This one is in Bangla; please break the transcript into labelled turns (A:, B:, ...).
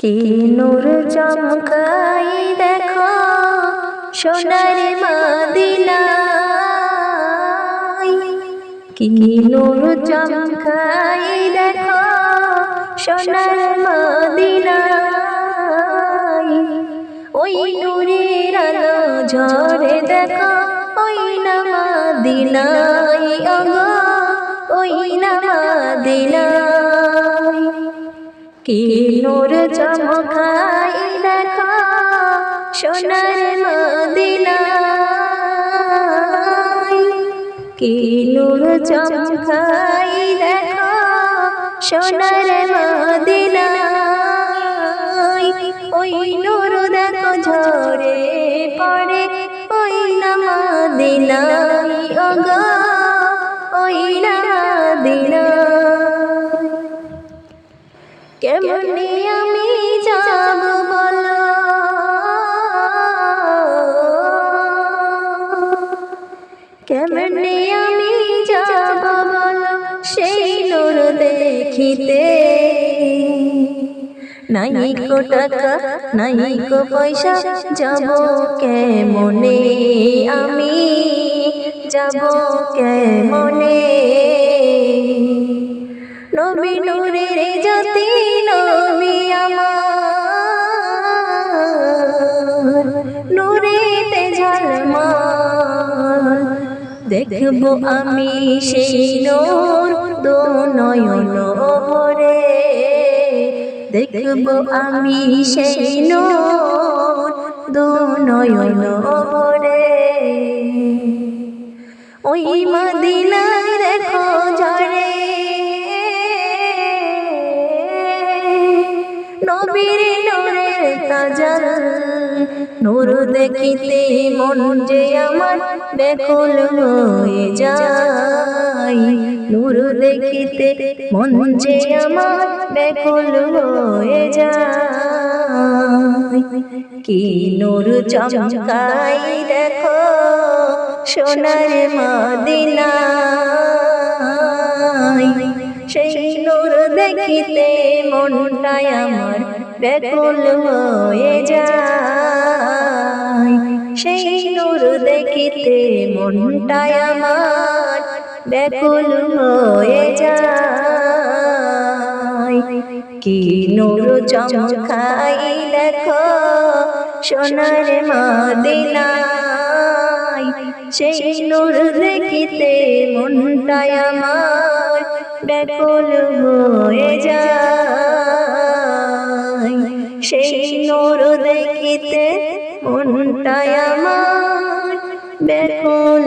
A: কি নূর চমকাই দেখো সোনার মদিনায়। কি নূর চমকাই দেখো সোনার মদিনায়। ওই নূরের আলো ঝরে দেখো ওই না মদিনায়। নূর চমকাই দেখো, সোনার মদিনায়। কি নূর চমকাই দেখো, সোনার মদিনায়। ওই নূর দেখো, ঝরে পড়ে ওই না ওগো আমি যাব বলো। কেমনে আমি যাব বলো সেই নূর দেখিতে। নাই কো টাকা, নাই কো পয়সা, যাব কেমনে আমি, যাব কেমনে? দেখব আমি সেই নূর দো নয়ন ভরে। দেখব আমি সেই নূর দো নয়ন ভরে। ওই মদিনায় দেখো ঝরে নবীর নূরের তাজাল নূর দেখিতে মন যে আমার ব্যাকুল হয়ে যায়। নূর দেখিতে মন যে আমার ব্যাকুল হয়ে যায়। কি নূর চমকাই দেখো, সোনার মদিনায় দেখিতে মনটাই আমার ব্যাকুল হয়ে যায়। সেই নূর দেখিতে মনটাই আমার ব্যাকুল হয়ে যায়। কি নূর চমকাই দেখো সোনার মদিনায়। সেই নূর দেখিতে মনটাই আমার ব্যাকুল হয়ে যায়। সেই নোর দেখিতে মনটায় আমার ব্যাকুল